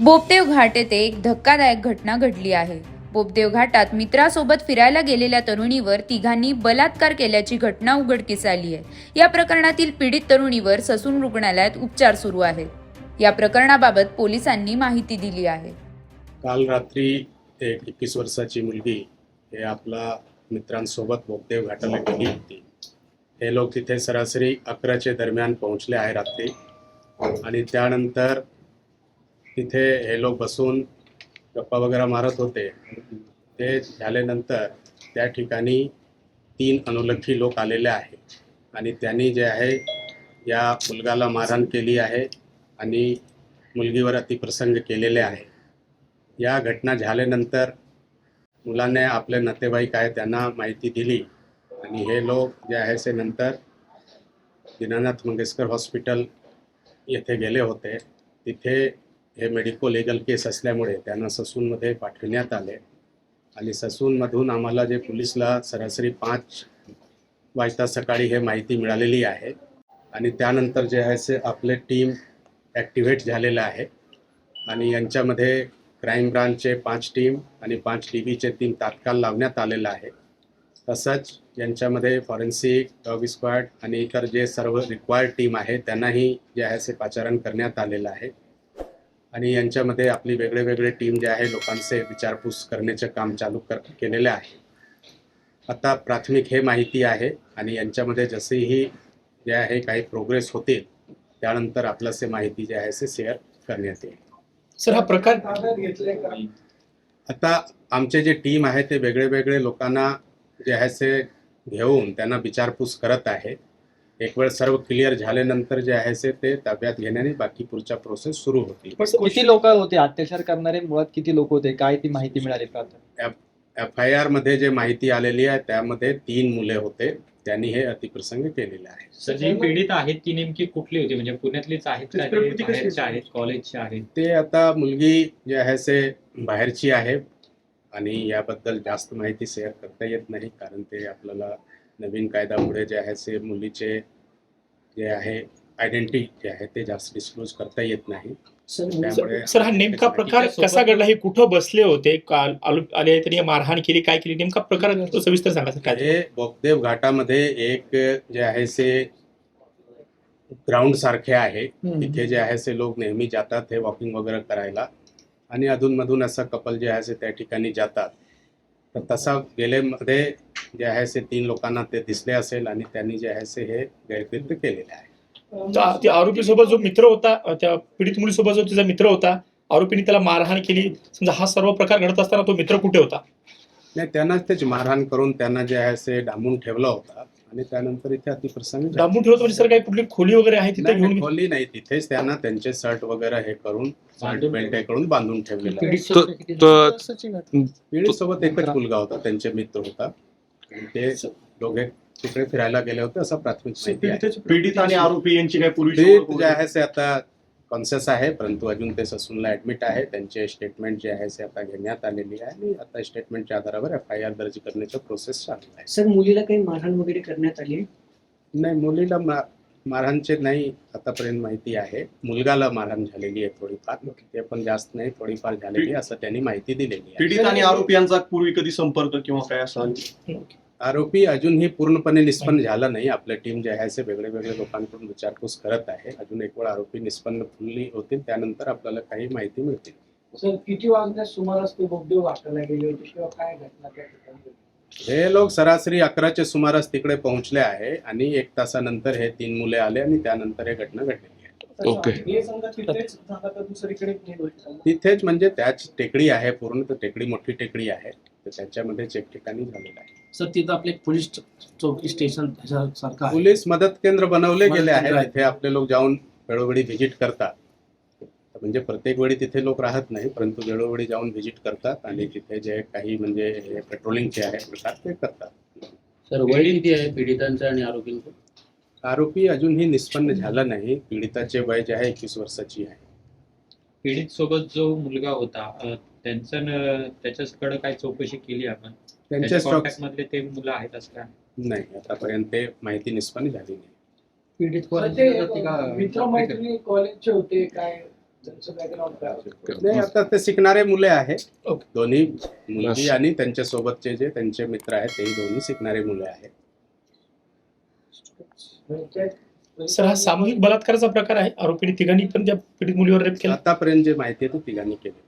बोपदेव घाट येथे एक धक्कादायक घटना घडली आहे. बोपदेव घाटात मित्रासोबत फिरायला गेलेल्या तरुणीवर तिघांनी बलात्कार केल्याची घटना उघडकीस आली आहे. या प्रकरणातील पीडित तरुणीवर ससून रुग्णालयात उपचार सुरू आहेत या प्रकरणाबाबत पोलिसांनी माहिती दिली आहे. काल रात्री एक एकवीस वर्षाची मुलगी हे आपला मित्रांसोबत बोपदेव घाटाला गेली होती. हे लोक तिथे सरासरी अकराच्या दरम्यान पोहोचले आहे रात्री. आणि त्यानंतर तिथे हे लोक बसून गप्पा वगैरे मारत होते. ते झाल्यानंतर त्या ठिकाणी तीन अनोलखी लोक आलेले आहेत. आणि त्यांनी जे आहे या मुलगाला मारहाण केली आहे आणि मुलगीवर अतिप्रसंग केलेले आहे. या घटना झाल्यानंतर मुलाने आपले नातेवाईक आहे त्यांना माहिती दिली. आणि हे लोक जे आहे से नंतर दीनानाथ मंगेशकर हॉस्पिटल येथे गेले होते. तिथे हे मेडिको लिगल केस असल्यामुळे त्यांना ससूनमध्ये पाठविण्यात आले. आणि ससूनमधून आम्हाला जे पोलिसला सरासरी पाच वाजता सकाळी हे माहिती मिळालेली आहे. आणि त्यानंतर जे आहे ते आपले टीम ॲक्टिव्हेट झालेलं आहे. आणि यांच्यामध्ये क्राईम ब्रांचचे पाच टीम आणि पाच टी व्हीचे टीम तात्काळ लावण्यात आलेलं आहे. तसंच यांच्यामध्ये फॉरेन्सिक डॉग स्क्वॉड आणि इतर जे सर्व रिक्वायर्ड टीम आहे त्यांनाही जे आहे ते पाचारण करण्यात आलेलं आहे. आणि यांच्यामध्ये आपली वेगळे वेगळे टीम जे आहे लोकांचे विचारपूस करण्याचे काम चालू कर केलेले आहे. आता प्राथमिक हे माहिती आहे आणि यांच्यामध्ये जसेही जे आहे काही प्रोग्रेस होतील त्यानंतर आपल्यासे माहिती जी आहे ते शेअर करण्यात येईल. सर हा प्रकार आता आमचे जे टीम आहे ते वेगळे वेगळे लोकांना जे आहे ते घेऊन त्यांना विचारपूस करत आहे. एक वेळ सर्व क्लिअर झाल्यानंतर जे आहे ते ते ताब्यात घेण्याने बाकी पुढच्या प्रोसेस सुरू होतील. किती लोक होते? अत्याचार करणारे मुळात किती लोक होते? काय ती माहिती मिळाली का? एफ आय आरमध्ये जे माहिती आलेली आहे त्यामध्ये तीन मुले होते. त्यांनी हे अतिप्रसंग केलेले आहे. सर जी पीडित आहेत ती नेमकी कुठली होती? म्हणजे पुण्यातलीच आहेत का? त्याची प्रकृती कशी बाहेरच्या होती? आहेत कॉलेजच्या आहेत? ते आता मुलगी जे आहे ते बाहेरची आहे आणि याबद्दल जास्त माहिती शेअर करता येत नाही कारण ते आपल्याला नवीन कायद्यामुळे जे आहे ते मुलीचे जे आहे आयडेंटिटी जे आहे ते जास्त डिस्क्लोज करता येत नाही. सर हा नेमका प्रकार कसा घडला? हे कुठं बसले होते? काल आलो त्यांनी मारहाण केली काय केली? नेमका प्रकार तो सविस्तर सांगा सर काय? हे बोगदेव घाटामध्ये एक जे आहे ते ग्राउंड सारखे आहे. तिथे जे आहे ते लोक नेहमी जातात हे वॉकिंग वगैरे करायला. आणि अधूनमधून असं कपल जे आहे ते त्या ठिकाणी जातात. तर तसा गेलेमध्ये जे आहे ते तीन लोकांना ते दिसले असेल आणि त्यांनी जे आहे ते हे गैरकृत्य केलेले आहे. त्या- आरोपी सोबत जो मित्र होता त्या पीडित मुलीसोबत जो तिचा मित्र होता आरोपीने त्याला मारहाण केली. समजा हा सर्व प्रकार घडत असताना तो मित्र कुठे होता? नाही त्यांना तेच मारहाण करून त्यांना जे आहे ते डांबून ठेवलं होता आणि त्यानंतर इथे अतिप्रसंग झाला. डांबून ठेवत म्हणजे सर काही कुठली खोली वगैरे आहे तिथे नाही, घेऊन नाही, खोली नाही तिथेच त्यांना त्यांचे शर्ट वगैरे हे करून बेल्ट हे करून बांधून ठेवलेलं आहे. तो- पिढी सोबत एकच मुलगा होता त्यांचे मित्र होता. ते दोघे तिकडे फिरायला गेले होते असं प्राथमिक माहिती आहे. पीडित आणि आरोपी यांची काय पूर्वी जे आहे ते आता कॉन्शियस आहे परंतु अजून ते ससूनला ऍडमिट आहे. त्यांचे स्टेटमेंट जे आहे ते आता घेण्यात आलेली आहे आणि आता स्टेटमेंटच्या आधारावर एफ आय आर दर्ज करण्याचा प्रोसेस चालू आहे. सर मुलीला काही मारहाण वगैरे करण्यात आली आहे? नाही मुलीला मारहाणचे नाही आतापर्यंत माहिती आहे. मुलगाला मारहाण झालेली आहे थोडीफार. ते पण जास्त नाही थोडीफार झालेली आहे असं त्यांनी माहिती दिलेली आहे. पीडित आणि आरोपी यांचा पूर्वी कधी संपर्क किंवा काय असं आरोपी अजूनही पूर्णपणे निष्पन्न झाला नाही. आपल्या टीम जे आहे ते वेगळे वेगळे लोकांकडून विचारपूस करत आहे. अजून एक वेळ आरोपी निष्पन्न फुल्ली होतील त्यानंतर आपल्याला काही माहिती मिळतील. सर किती वाजण्यास सुमारास ते बोगदेव वाटायला गेले होते किंवा काय घटना त्या ठिकाणी घडली? हे लोक सरासरी अकराच्या सुमारास तिकडे पोहोचले आहे आणि एक तासानंतर हे तीन मुले आले आणि त्यानंतर हे घटना घडलेली आहे ओके. हे समजा तिथेच झालं तर दुसरीकडे नेलं होतं. तिथेच म्हणजे त्याच टेकडी आहे पूर्ण तर टेकडी मोठी टेकडी आहे तर त्याच्यामध्येच एक ठिकाणी झालेलं आहे सर तिथं आपले पोलीस चौकी स्टेशन सारखं आहे पोलीस मदत केंद्र बनवले मदत गेले केंद्र आहे आहे. तिथे आपले लोक जाऊन वेळोवेळी व्हिजिट करतात म्हणजे प्रत्येक वेळी तिथे लोक राहत नाही परंतु वेळोवेळी जाऊन व्हिजिट करतात आणि तिथे जे काही म्हणजे पेट्रोलिंगचे आहे प्रकार ते करतात. सर वय किती आहे पीडितांचं आणि आरोपींचं? आरोपी अजूनही निष्पन्न झाला नाही. पीडिताचे वय जे आहे एकवीस वर्षाची आहे. पीडित सोबत जो मुलगा होता त्यांचं त्याच्याकडे काय चौकशी केली आपण? त्यांच्या कॉन्टॅक्ट मधले ते मुलं आहेत असं काय? नाही आतापर्यंत ते माहिती निष्पन्न झाली नाही. सर, ते मित्रमैत्रिणी कॉलेजचे होते काय? नाही आता ते शिकणारे मुले आहेत. दोन्ही मुलगी. आणि त्यांच्या सोबतचे जे त्यांचे मित्र आहेत तेही दोन्ही शिकणारे मुले आहेत. म्हणजे सर हा सामूहिक बलात्काराचा प्रकार आहे. आरोपीने तिघांनी पण त्या पीडित मुलीवर रेप केला. आतापर्यंत जे माहिती आहे ते तिघांनी केले.